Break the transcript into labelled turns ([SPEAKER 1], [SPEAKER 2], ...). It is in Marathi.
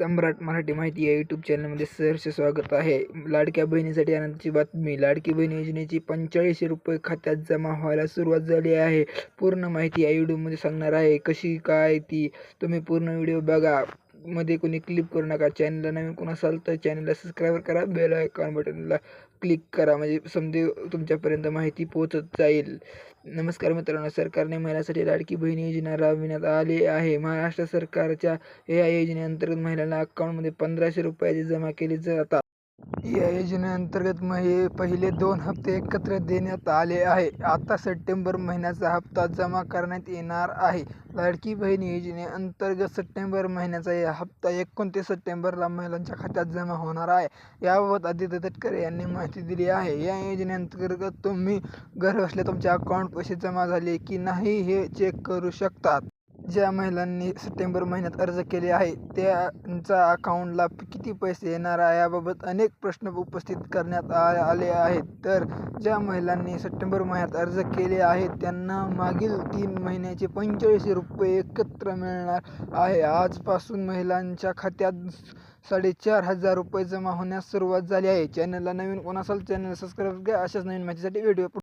[SPEAKER 1] सम्राट मराठी माहिती या यूट्यूब चॅनलमध्ये सहर्ष स्वागत आहे. लाडक्या बहिणीसाठी आनंदाची बातमी. लाडकी बहीण योजनेची पंचेचाळीसशे रुपये खात्यात जमा व्हायला सुरुवात झाली आहे. पूर्ण माहिती या व्हिडिओमध्ये सांगणार आहे. कशी काय ती तुम्ही पूर्ण व्हिडिओ बघा. मध्ये कोणी क्लिक करू नका. चॅनलला नवीन कोण असाल तर चॅनलला सबस्क्राईब करा. बेल आयकॉन बटनला क्लिक करा. म्हणजे समजे तुमच्यापर्यंत माहिती पोहोचत जाईल. नमस्कार मित्रांनो. सरकारने महिलांसाठी लाडकी बहीण योजना राबविण्यात आली आहे. महाराष्ट्र सरकारच्या या योजनेअंतर्गत महिलांना अकाउंटमध्ये पंधराशे रुपयाचे जमा केले जातात या योजनेअंतर्गत महे पहिले दोन हप्ते एकत्र देण्यात आले आहे. आता सप्टेंबर महिन्याचा हप्ता जमा करण्यात येणार आहे. लाडकी बहीण योजनेअंतर्गत सप्टेंबर महिन्याचा या हप्ता एकोणतीस सप्टेंबरला महिलांच्या खात्यात जमा होणार आहे. याबाबत आदित्य तटकरे यांनी माहिती दिली आहे. या योजनेअंतर्गत तुम्ही घरबसल्या तुमच्या अकाउंट पैसे जमा झाले की नाही हे चेक करू शकतात. ज्या महिलांनी सप्टेंबर महिन्यात अर्ज केले आहे त्यांच्या अकाउंटला किती पैसे येणार आहे याबाबत अनेक प्रश्न उपस्थित करण्यात आ आले आहेत. तर ज्या महिलांनी सप्टेंबर महिन्यात अर्ज केले आहेत त्यांना मागील तीन महिन्याचे पंचेचाळीस रुपये एकत्र मिळणार आहे. आजपासून महिलांच्या खात्यात साडेचार हजार रुपये जमा होण्यास सुरुवात झाली आहे. चॅनलला नवीन कोण असाल चॅनल सबस्क्राईब घ्या अशाच नवीन माहितीसाठी व्हिडिओ